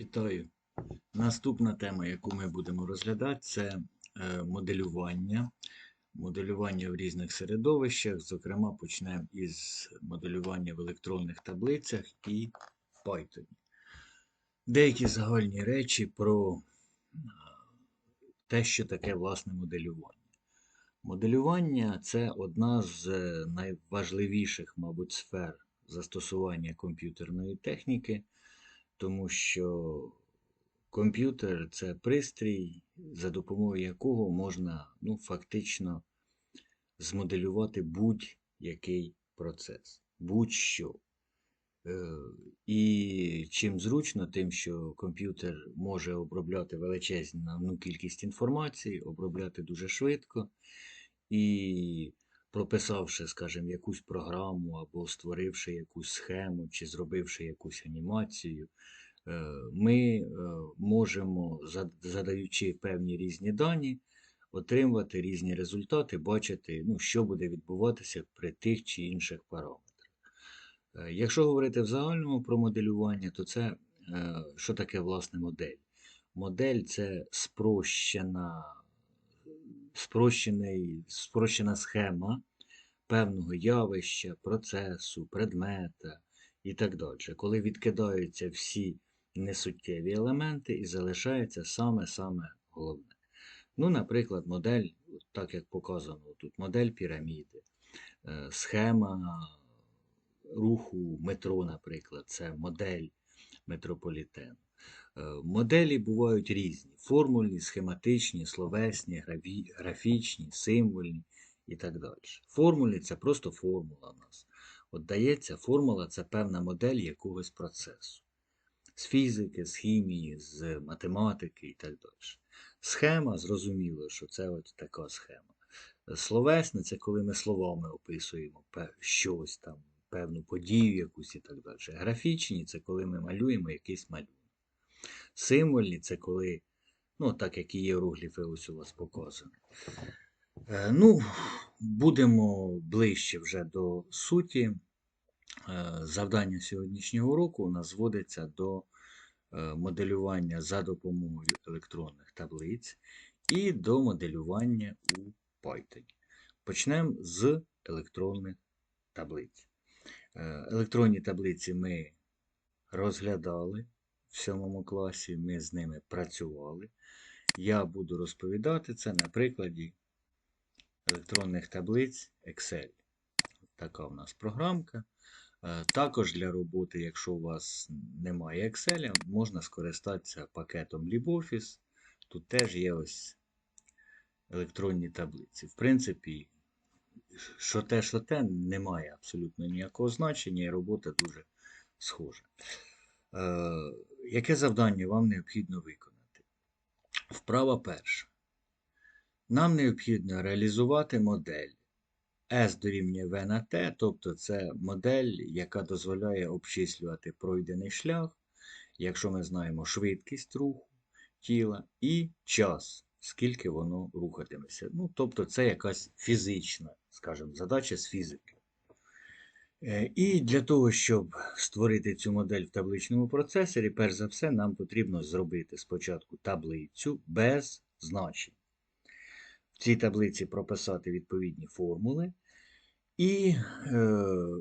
Вітаю. Наступна тема, яку ми будемо розглядати, це е, моделювання. Моделювання в різних середовищах. Зокрема, почнемо із моделювання в електронних таблицях і Python. Деякі загальні речі про е, те, що таке власне моделювання. Моделювання це одна з е, найважливіших, мабуть, сфер застосування комп'ютерної техніки тому що комп'ютер це пристрій, за допомогою якого можна ну, фактично змоделювати будь-який процес, будь-що. Е, І чим зручно, тим, що комп'ютер може обробляти величезну кількість інформації, обробляти дуже швидко. І прописавши, скажімо, якусь програму або створивши якусь схему чи зробивши якусь анімацію, е, ми е, можемо, задаючи певні різні дані, отримувати різні результати, бачити, ну, що буде відбуватися при тих чи інших параметрах. Е, якщо говорити в загальному про моделювання, то це що таке власне модель? Модель це спрощена спрощений, спрощена схема певного явища, процесу, предмета і так далі. Коли відкидаються всі несуттєві елементи і залишається саме-саме головне. Ну, Наприклад, модель, так як показано тут, модель піраміди, е, схема руху метро, наприклад, це модель метрополітену. Е, моделі бувають різні: формульні, схематичні, словесні, графічні, символьні і так далі. Формульні це просто формула в нас. От дається формула це певна модель якогось процесу. З фізики, з хімії, з математики і так далі. Схема, зрозуміло, що це от така схема. Словесне це коли ми словами описуємо щось там, певну подію якусь і так далі. Графічні це коли ми малюємо якийсь малюнок. Символьні це коли, ну, так як і іерогліфи ось у вас показано. Е, ну, будемо ближче вже до суті. Е, завдання сьогоднішнього уроку у нас зводиться до е, моделювання за допомогою електронних таблиць і до моделювання у Python. Почнемо з електронних таблиць. Електронні таблиці ми розглядали в сьомому класі, ми з ними працювали. Я буду розповідати це на прикладі електронних таблиць Excel. Така у нас програмка. Е, також для роботи, якщо у вас немає Excel, можна скористатися пакетом LibOffice. Тут теж є ось електронні таблиці. В принципі, що те, що те, немає абсолютно ніякого значення, і робота дуже схожа. Яке завдання вам необхідно виконати? Вправа перша. Нам необхідно реалізувати модель S дорівнює V на T, тобто це модель, яка дозволяє обчислювати пройдений шлях, якщо ми знаємо швидкість руху тіла і час, скільки воно рухатиметься. Ну, Тобто це якась фізична, скажімо, задача з фізики. Е, і для того, щоб створити цю модель в табличному процесорі, перш за все, нам потрібно зробити спочатку таблицю без значень. В цій таблиці прописати відповідні формули. І е,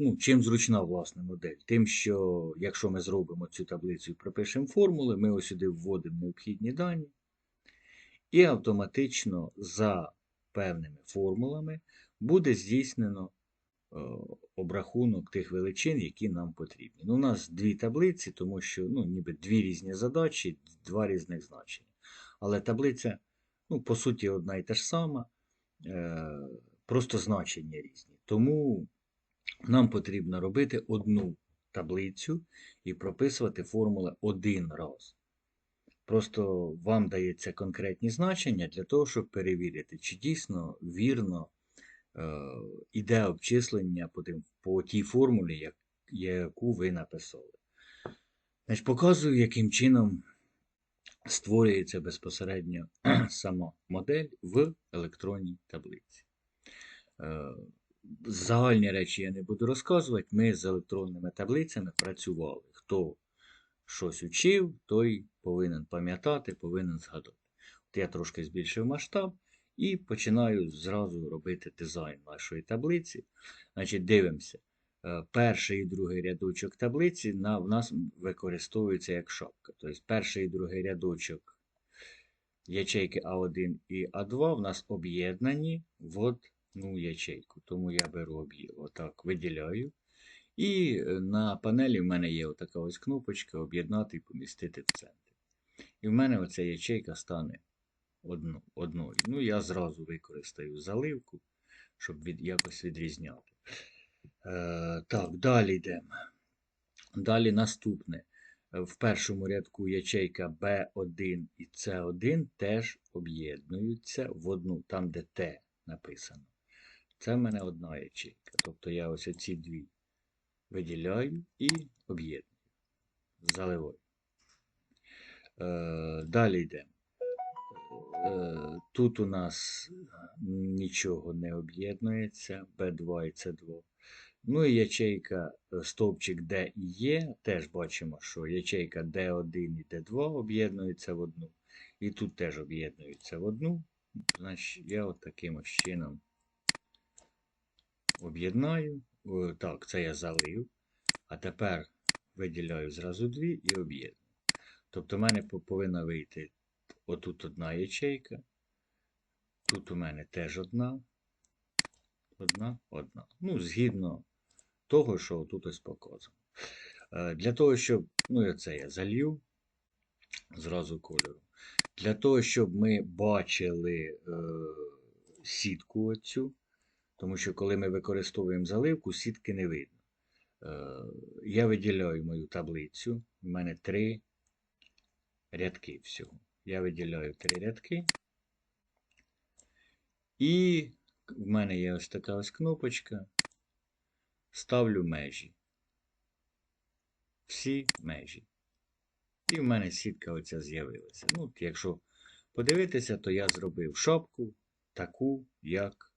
ну, чим зручна власне модель? Тим, що якщо ми зробимо цю таблицю і пропишемо формули, ми ось сюди вводимо необхідні дані. І автоматично за певними формулами буде здійснено обрахунок тих величин, які нам потрібні. Ну, У нас дві таблиці, тому що ну, ніби дві різні задачі, два різних значення. Але таблиця, ну, по суті, одна і та ж сама, е, просто значення різні. Тому нам потрібно робити одну таблицю і прописувати формули один раз. Просто вам дається конкретні значення для того, щоб перевірити, чи дійсно вірно Е, іде обчислення по, тим, по тій формулі, як, яку ви написали. Значить, Показую, яким чином створюється безпосередньо сама модель в електронній таблиці. Е, загальні речі я не буду розказувати. Ми з електронними таблицями працювали. Хто щось учив, той повинен пам'ятати, повинен згадати. От я трошки збільшив масштаб і починаю зразу робити дизайн нашої таблиці. Значить, дивимося. Е, Перший і другий рядочок таблиці на, в нас використовується як шапка. Тобто перший і другий рядочок ячейки А1 і А2 в нас об'єднані в одну ячейку. Тому я беру об'є- отак, виділяю. І е, на панелі в мене є отака ось кнопочка об'єднати і помістити в центр. І в мене оця ячейка стане одну, одною. Ну, я зразу використаю заливку, щоб від, якось відрізняти. Е, так, далі йдемо. Далі наступне. Е, В першому рядку ячейка B1 і C1 теж об'єднуються в одну, там, де Т написано. Це в мене одна ячейка. Тобто я ось ці дві виділяю і об'єдную. Заливаю. Е, далі йдемо. Е, Тут у нас нічого не об'єднується, B2 і C2. Ну і ячейка, е, стовпчик D і Є, теж бачимо, що ячейка D1 і D2 об'єднуються в одну. І тут теж об'єднуються в одну. Значить, я от таким ось чином об'єднаю. Так, це я залив. А тепер виділяю зразу дві і об'єдную. Тобто в мене повинна вийти отут одна ячейка. Тут у мене теж одна. Одна, одна. Ну, згідно того, що тут ось показано. Е, Для того, щоб, ну це я залью зразу кольору. Для того, щоб ми бачили е, сітку оцю, тому що коли ми використовуємо заливку, сітки не видно. Е, я виділяю мою таблицю. У мене три рядки всього. Я виділяю три рядки. І в мене є ось така ось кнопочка. Ставлю межі. Всі межі. І в мене сітка оця з'явилася. Ну, якщо подивитися, то я зробив шапку таку, як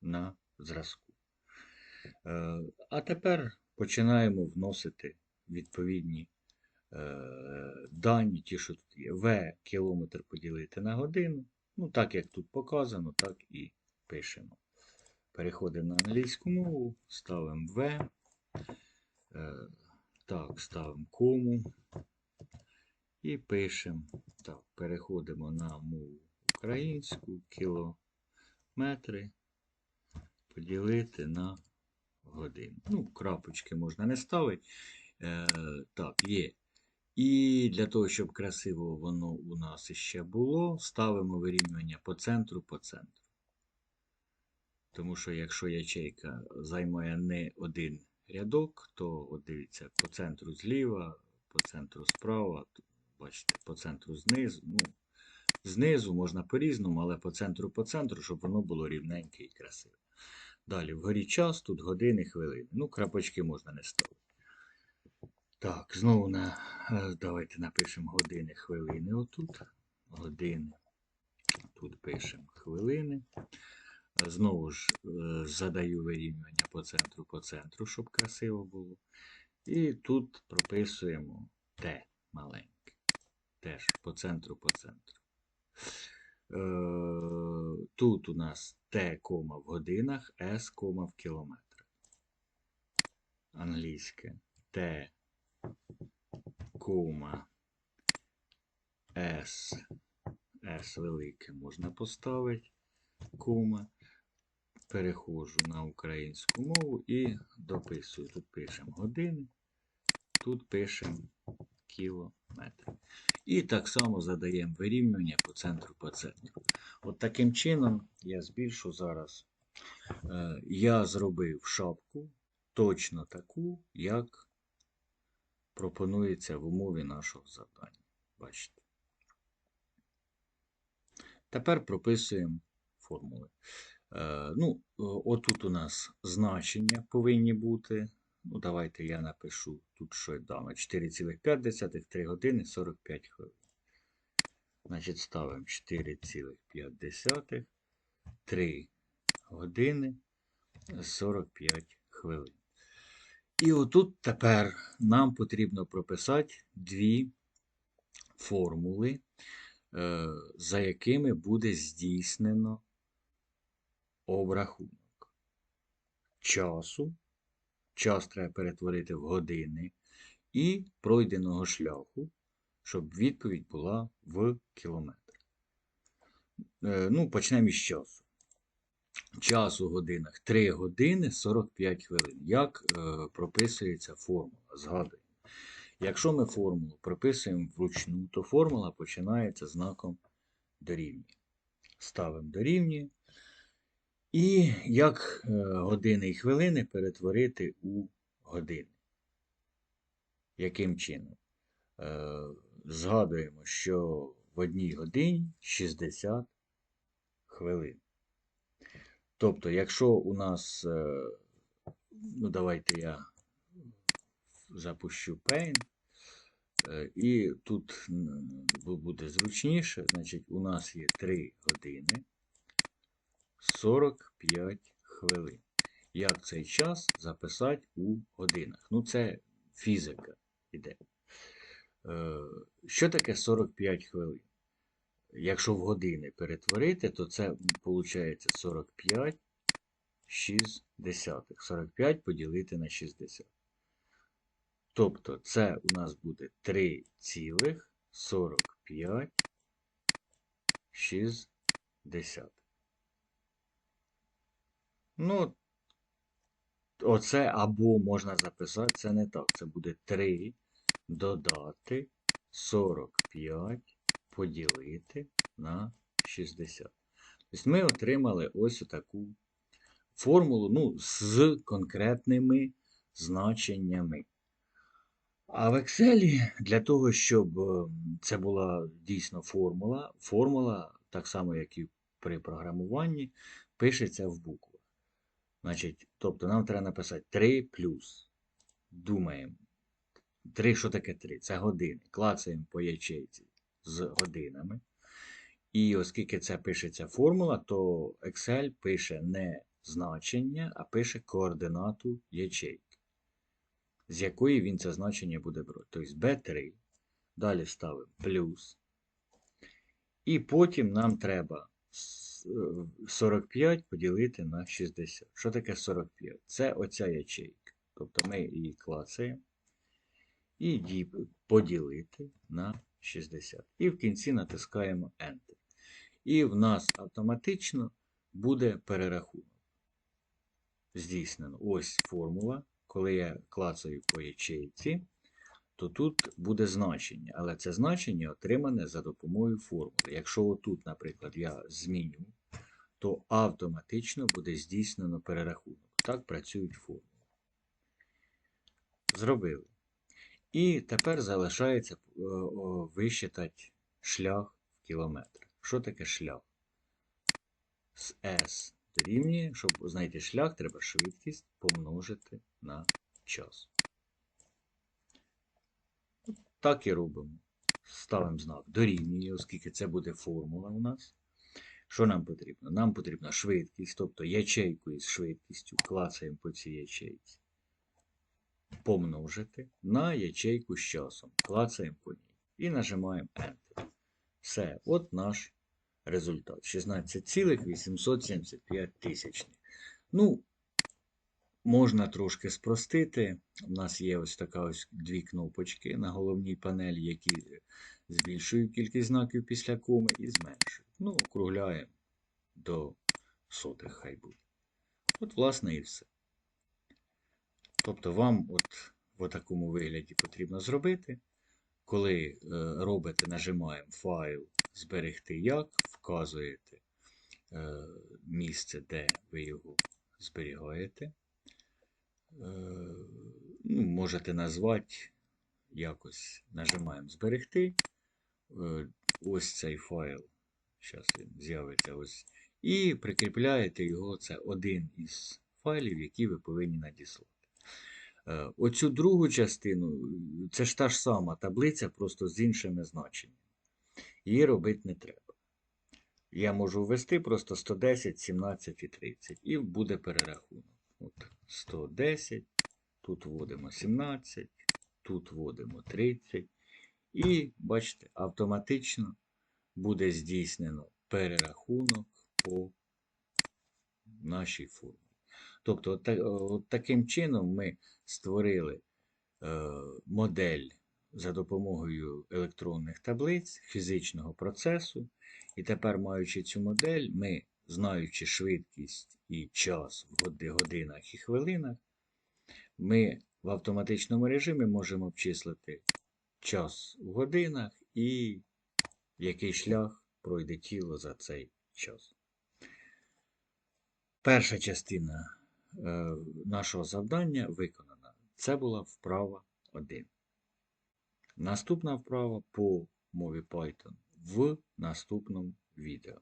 на зразку. Е, а тепер починаємо вносити відповідні дані, ті, що тут є. В кілометр поділити на годину. Ну, так як тут показано, так і пишемо. Переходимо на англійську мову, ставимо В. Е, так, ставимо кому. І пишемо. Так, переходимо на мову українську, кілометри поділити на годину. Ну, крапочки можна не ставити. Е, так, є. І для того, щоб красиво воно у нас іще було, ставимо вирівнювання по центру по центру. Тому що якщо ячейка займає не один рядок, то от дивіться, по центру зліва, по центру справа, бачите, по центру знизу. Ну, знизу можна по-різному, але по центру по центру, щоб воно було рівненьке і красиве. Далі, вгорі час, тут години, хвилини. Ну, крапочки можна не ставити. Так, знову на, е, давайте напишемо години, хвилини отут. Години. Тут пишемо хвилини. Знову ж е, задаю вирівнювання по центру по центру, щоб красиво було. І тут прописуємо Т маленьке. Теж по центру по центру. Е, Тут у нас Т, кома в годинах, С, кома в кілометрах. Англійське Т, кома, С, С велике можна поставити, кома. Переходжу на українську мову і дописую. Тут пишемо години, тут пишемо кілометри. І так само задаємо вирівнювання по центру по центру. От таким чином я збільшу зараз. Е, я зробив шапку точно таку, як пропонується в умові нашого завдання. Бачите. Тепер прописуємо формули. Е, ну, отут у нас значення повинні бути. Ну, давайте я напишу тут що дано 4,5, 3 години 45 хвилин. Значить, ставимо 4,5, 3 години 45 хвилин. І отут тепер нам потрібно прописати дві формули, е, за якими буде здійснено обрахунок часу. Час треба перетворити в години і пройденого шляху, щоб відповідь була в кілометр. Е, Ну, почнемо із часу. Час у годинах 3 години 45 хвилин. Як е, прописується формула? Згадуємо. Якщо ми формулу прописуємо вручну, то формула починається знаком дорівнює. Ставимо дорівнює. І як е, години і хвилини перетворити у години. Яким чином? Е, Згадуємо, що в одній годині 60 хвилин. Тобто, якщо у нас, е, ну давайте я запущу Paint, е, і тут буде зручніше, значить, у нас є 3 години 45 хвилин. Як цей час записати у годинах? Ну, це фізика іде. Е, Що таке 45 хвилин? Якщо в години перетворити, то це виходить 45 60. 45 поділити на 60. Тобто це у нас буде 3,45 60. Ну, оце або можна записати, це не так. Це буде 3 додати 45 поділити на 60. Тобто ми отримали ось таку формулу ну, з конкретними значеннями. А в Excel для того, щоб е, це була дійсно формула, формула, так само, як і при програмуванні, пишеться в буквах. Значить, тобто нам треба написати 3 плюс. Думаємо. 3, що таке 3? Це години. Клацаємо по ячейці з годинами. І оскільки це пишеться формула, то Excel пише не значення, а пише координату ячейки, з якої він це значення буде брати. Тобто B3. Далі ставимо плюс. І потім нам треба е, 45 поділити на 60. Що таке 45? Це оця ячейка. Тобто ми її клацаємо і поділити на 60. І в кінці натискаємо Enter. І в нас автоматично буде перерахунок. Здійснено. Ось формула. Коли я клацаю по ячейці, то тут буде значення. Але це значення отримане за допомогою формули. Якщо отут, наприклад, я зміню, то автоматично буде здійснено перерахунок. Так працюють формули. Зробили. І тепер залишається е, висчитати шлях в кілометр. Що таке шлях? З S дорівнює, щоб знайти шлях, треба швидкість помножити на час. Так і робимо. Ставимо знак дорівнює, оскільки це буде формула у нас. Що нам потрібно? Нам потрібна швидкість, тобто ячейку із швидкістю клацаємо по цій ячейці. Помножити на ячейку з часом. Клацаємо по ній. І нажимаємо Enter. Все, от наш результат. 16,875 тисячних. Ну, можна трошки спростити. У нас є ось така ось дві кнопочки на головній панелі, які збільшують кількість знаків після коми і зменшують. Ну, округляємо до сотих хай буде. От, власне, і все. Тобто вам от в такому вигляді потрібно зробити. Коли е, робите, нажимаємо файл зберегти як, вказуєте е, місце, де ви його зберігаєте. Е, ну, можете назвати якось нажимаємо зберегти. Ось цей файл. Зараз він з'явиться ось. І прикріпляєте його. Це один із файлів, які ви повинні надіслати. Е, Оцю другу частину, це ж та ж сама таблиця, просто з іншими значеннями. Її робити не треба. Я можу ввести просто 110, 17 і 30, і буде перерахунок. От 110, тут вводимо 17, тут вводимо 30. І, бачите, автоматично буде здійснено перерахунок по нашій формулі. Тобто, от, от таким чином ми створили е, модель за допомогою електронних таблиць фізичного процесу. І тепер, маючи цю модель, ми, знаючи швидкість і час в годинах і хвилинах, ми в автоматичному режимі можемо обчислити час в годинах і який шлях пройде тіло за цей час. Перша частина нашого завдання виконана. Це була вправа 1. Наступна вправа по мові Python в наступному відео.